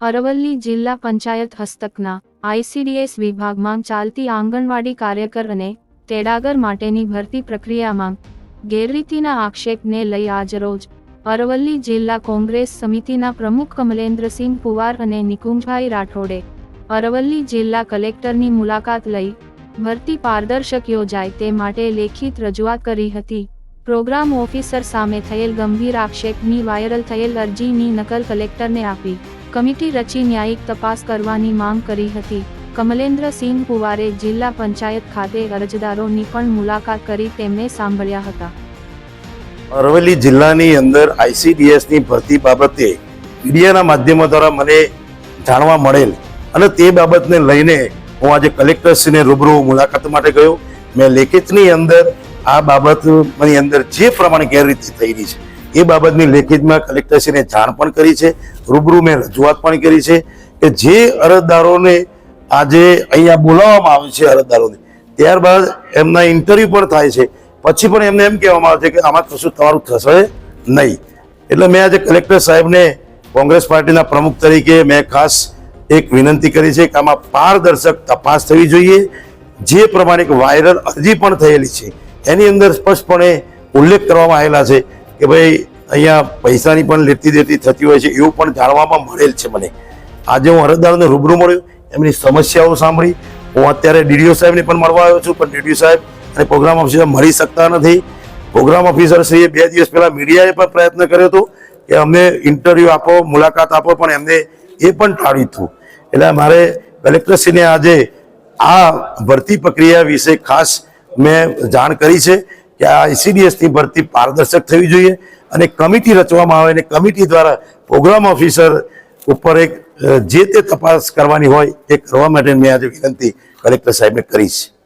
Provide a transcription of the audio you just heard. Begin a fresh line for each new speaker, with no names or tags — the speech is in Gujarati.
અરવલ્લી જિલ્લા પંચાયત હસ્તકના આઈસીડીએસ વિભાગમાં ચાલતી આંગણવાડી કાર્યકર અને તેડાગર માટેની ભરતી પ્રક્રિયામાં ગેરરીતિના આક્ષેપને લઈ આજરોજ અરવલ્લી જિલ્લા કોંગ્રેસ સમિતિના પ્રમુખ કમલેન્દ્રસિંહ પુવાર અને નિકુંજભાઈ રાઠોડે અરવલ્લી જિલ્લા કલેક્ટરની મુલાકાત લઈ ભરતી પારદર્શક યોજાય તે માટે લેખિત રજૂઆત કરી હતી. પ્રોગ્રામ ઓફિસર સામે થયેલ ગંભીર આક્ષેપની વાયરલ થયેલ અરજીની નકલ કલેક્ટરને આપી. કમિટી રચી ન્યાયિક તપાસ કરવાની માંગ કરી હતી. કમલેન્દ્રસિંહ કુવારે જિલ્લા પંચાયત ખાતે અરજદારોની પણ મુલાકાત કરી તેમને સાંભળ્યા હતા.
અરવલ્લી જિલ્લાની અંદર આઈસીડીએસની ભરતી બાબતે મીડિયાના માધ્યમો દ્વારા મને જાણવા મળેલ અને તે બાબતને લઈને હું આજે કલેક્ટરશ્રીને રૂબરૂ મુલાકાત માટે ગયો. મેં લેખિતની અંદર આ બાબતની અંદર જે પ્રમાણે ગેરરીતિ થયેલી છે, એ બાબતની લેખિતમાં કલેક્ટરશ્રીને જાણ પણ કરી છે, રૂબરૂ મેં રજૂઆત પણ કરી છે કે જે અરજદારોને આજે અહીંયા બોલાવવામાં આવે છે અરજદારોને, ત્યારબાદ એમના ઇન્ટરવ્યુ પણ થાય છે. પછી પણ એમને એમ કહેવામાં આવે છે કે આમાં કશું તમારું થશે નહીં. એટલે મેં આજે કલેક્ટર સાહેબને કોંગ્રેસ પાર્ટીના પ્રમુખ તરીકે મેં ખાસ એક વિનંતી કરી છે કે આમાં પારદર્શક તપાસ થવી જોઈએ. જે પ્રમાણે એક વાયરલ અરજી પણ થયેલી છે એની અંદર સ્પષ્ટપણે ઉલ્લેખ કરવામાં આવેલા છે કે ભાઈ, અહીંયા પૈસાની પણ લેતી દેતી થતી હોય છે એવું પણ જાણવામાં મળેલ છે મને. આજે હું અરજદારને રૂબરૂ મળ્યો, એમની સમસ્યાઓ સાંભળી. હું અત્યારે ડીડીઓ સાહેબને પણ મળવા આવ્યો છું, પણ ડીડીઓ સાહેબ અને પ્રોગ્રામ ઓફિસર મળી શકતા નથી. પ્રોગ્રામ ઓફિસર શ્રીએ બે દિવસ પહેલાં મીડિયાએ પણ પ્રયત્ન કર્યો હતો કે અમને ઇન્ટરવ્યૂ આપો, મુલાકાત આપો, પણ એમને એ પણ ટાળ્યું હતું. એટલે મારે કલેક્ટરશ્રીને આજે આ ભરતી પ્રક્રિયા વિશે ખાસ મેં જાણ કરી છે કે આ આઈસીડીએસની ભરતી પારદર્શક થવી જોઈએ અને કમિટી રચવામાં આવે અને કમિટી દ્વારા પ્રોગ્રામ ઓફિસર ઉપર એક જે તે તપાસ કરવાની હોય એ કરવા માટે મેં આજે વિનંતી કલેક્ટર સાહેબને કરી છે